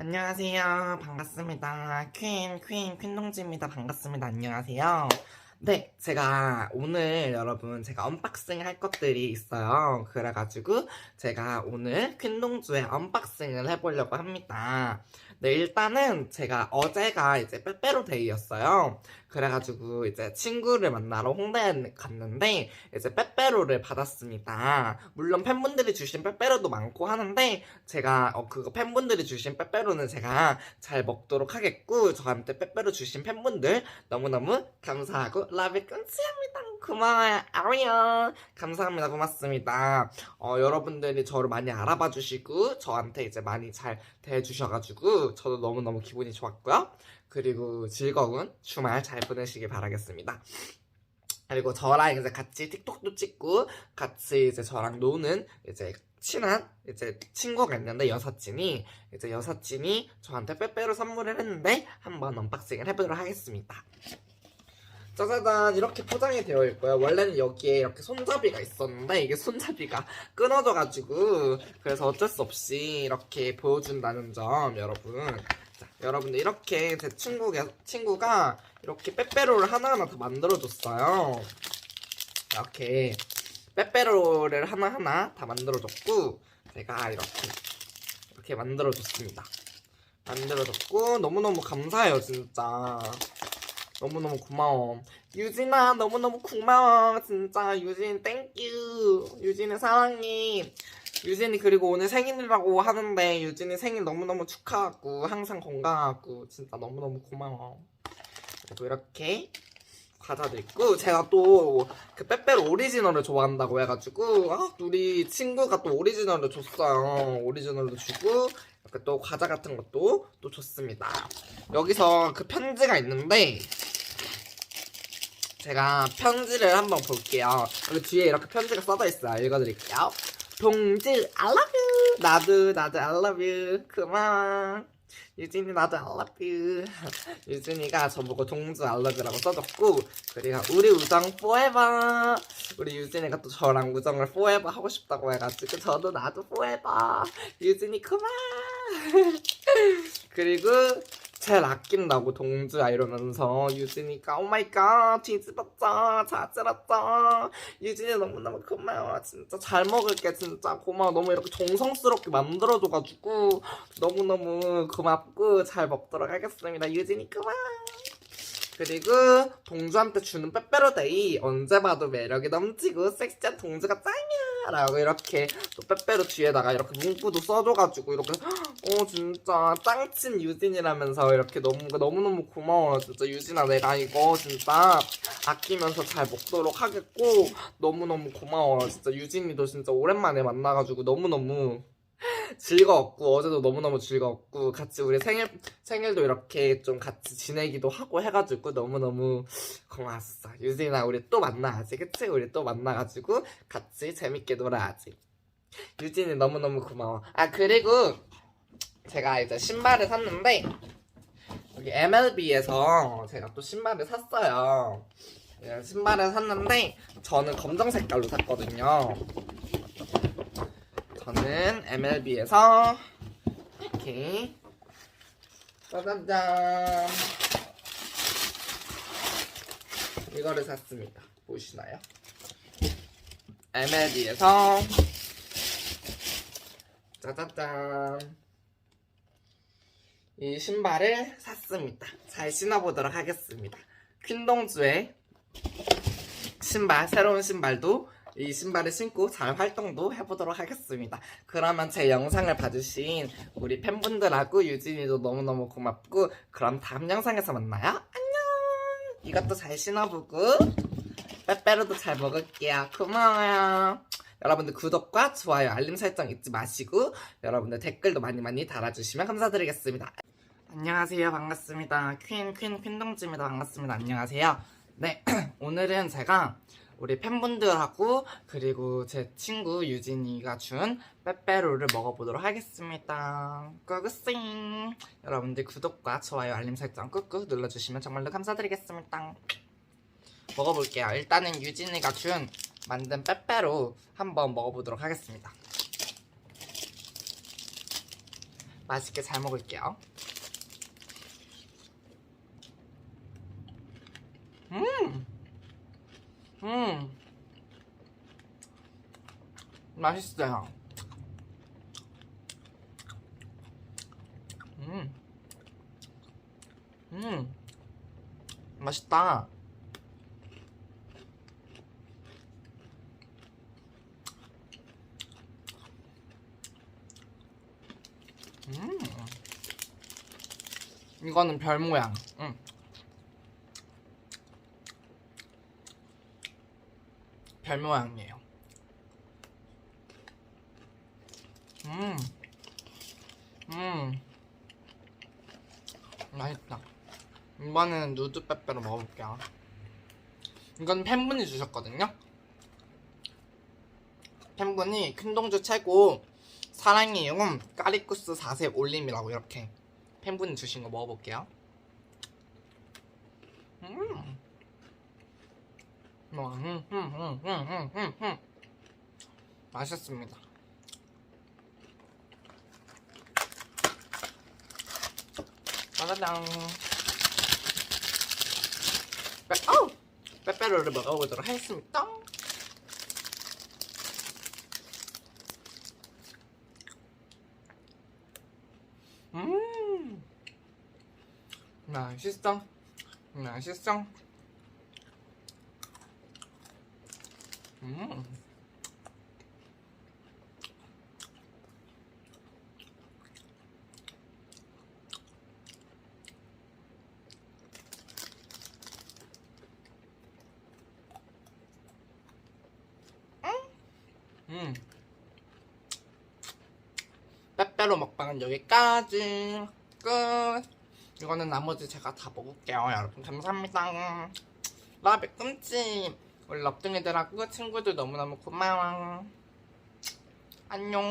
안녕하세요. 반갑습니다. 퀸, 퀸, 퀸 동지입니다. 반갑습니다. 안녕하세요. 네, 제가 오늘 여러분 제가 언박싱 할 것들이 있어요. 그래가지고 제가 오늘 퀸 동주의 언박싱을 해보려고 합니다. 네, 일단은 제가 어제가 이제 빼빼로 데이였어요. 그래가지고 이제 친구를 만나러 홍대에 갔는데 이제 빼빼로를 받았습니다. 물론 팬분들이 주신 빼빼로도 많고 하는데 제가 어 그거 팬분들이 주신 빼빼로는 제가 잘 먹도록 하겠고 저한테 빼빼로 주신 팬분들 너무너무 감사하고 라비 끈치합니다. 고마워요. 아우요. 감사합니다. 고맙습니다. 어, 여러분들이 저를 많이 알아봐 주시고 저한테 이제 많이 잘 대해 주셔가지고 저도 너무너무 기분이 좋았고요. 그리고 즐거운 주말 잘 보내시길 바라겠습니다. 그리고 저랑 이제 같이 틱톡도 찍고 같이 이제 저랑 노는 이제 친한 이제 친구가 있는데 여사친이 이제 여사친이 저한테 빼빼로 선물을 했는데 한번 언박싱을 해보도록 하겠습니다. 짜자잔 이렇게 포장이 되어 있고요. 원래는 여기에 이렇게 손잡이가 있었는데 이게 손잡이가 끊어져가지고 그래서 어쩔 수 없이 이렇게 보여준다는 점 여러분. 자, 여러분들 이렇게 제 친구가 친구가 이렇게 빼빼로를 하나하나 다 만들어줬어요. 이렇게 빼빼로를 하나하나 다 만들어줬고 제가 이렇게 이렇게 만들어줬습니다. 만들어줬고 너무너무 감사해요 진짜. 너무너무 고마워. 유진아, 너무너무 고마워. 진짜. 유진, 땡큐. 유진이 사랑해. 유진이 그리고 오늘 생일이라고 하는데, 유진이 생일 너무너무 축하하고, 항상 건강하고, 진짜 너무너무 고마워. 그리고 이렇게 과자도 있고, 제가 또 그 빼빼로 오리지널을 좋아한다고 해가지고, 아, 우리 친구가 또 오리지널을 줬어요. 오리지널도 주고, 이렇게 또 과자 같은 것도 또 줬습니다. 여기서 그 편지가 있는데 제가 편지를 한번 볼게요. 여기 뒤에 이렇게 편지가 써져 있어요. 읽어드릴게요. 동지 I love you. 나도 나도 I love you. 고마워. 유진이 나도 I love you. 유진이가 저보고 동주 I love you라고 써줬고 그리고 우리 우정 forever. 우리 유진이가 또 저랑 우정을 forever 하고 싶다고 해가지고 저도 나도 forever. 유진이 그만. 그리고 제일 아낀다고 동주야 이러면서 유진이가 오마이갓 뒤집었다 자질었다 유진이 너무너무 고마워. 진짜 잘 먹을게 진짜. 고마워. 너무 이렇게 정성스럽게 만들어줘가지고 너무너무 고맙고 잘 먹도록 하겠습니다. 유진이 고마워. 그리고 동주한테 주는 빼빼로데이. 언제 봐도 매력이 넘치고 섹시한 동주가 짱이야. 라고 이렇게 또 빼빼로 뒤에다가 이렇게 문구도 써줘가지고 이렇게 어 진짜. 짱친 유진이라면서 이렇게 너무 너무너무 고마워요. 진짜 유진아 내가 이거 진짜 아끼면서 잘 먹도록 하겠고 너무너무 고마워 진짜 유진이도 진짜 오랜만에 만나가지고 너무너무 즐거웠고 어제도 너무너무 즐거웠고 같이 우리 생일 생일도 이렇게 좀 같이 지내기도 하고 해가지고 너무너무 고마웠어. 유진아 우리 또 만나야지 그치? 우리 또 만나가지고 같이 재밌게 놀아야지 유진이 너무너무 고마워. 아 그리고 제가 이제 신발을 샀는데 여기 MLB에서 제가 또 신발을 샀어요 예, 신발을 샀는데 저는 검정 색깔로 샀거든요 저는 MLB에서 이렇게 짜잔짠 이거를 샀습니다. 보이시나요? MLB에서 짜잔짠 이 신발을 샀습니다. 잘 신어보도록 하겠습니다. 퀸동주의 신발, 새로운 신발도 이 신발을 신고 잘 활동도 해보도록 하겠습니다. 그러면 제 영상을 봐주신 우리 팬분들하고 유진이도 너무너무 고맙고 그럼 다음 영상에서 만나요. 안녕! 이것도 잘 신어보고 빼빼로도 잘 먹을게요. 고마워요. 여러분들 구독과 좋아요, 알림 설정 잊지 마시고 여러분들 댓글도 많이 많이 달아주시면 감사드리겠습니다. 안녕하세요. 반갑습니다. 퀸, 퀸, 퀸동지입니다. 반갑습니다. 안녕하세요. 네, 오늘은 제가 우리 팬분들하고 그리고 제 친구 유진이가 준 빼빼로를 먹어보도록 하겠습니다. 고고싱! 여러분들 구독과 좋아요, 알림 설정 꾹꾹 눌러주시면 정말로 감사드리겠습니다. 먹어볼게요. 일단은 유진이가 준 만든 빼빼로 한번 먹어보도록 하겠습니다. 맛있게 잘 먹을게요. 음, 음, 맛있어요. 음, 음, 맛있다. 음. 이거는 별 모양. 음. 별 모양이에요. 음. 음. 맛있다. 이번에는 누드 빼빼로 먹어볼게요. 이건 팬분이 주셨거든요. 팬분이 큰동주 최고 사랑해요 까리쿠스 4세 올림이라고 이렇게 팬분이 주신 거 먹어볼게요. 음. 음, 음, 음, 음, 음, 음, 음. 맛있습니다. 짜자잔. 빼, 어! 빼빼로를 먹어보도록 하겠습니다. 음, 맛있어. 맛있어. 음. 음. 빼빼로 먹방은 여기까지 끝 이거는 나머지 제가 다 먹을게요 여러분 감사합니다 라비 끔찍 우리 럽둥이들하고 친구들 너무너무 고마워. 안녕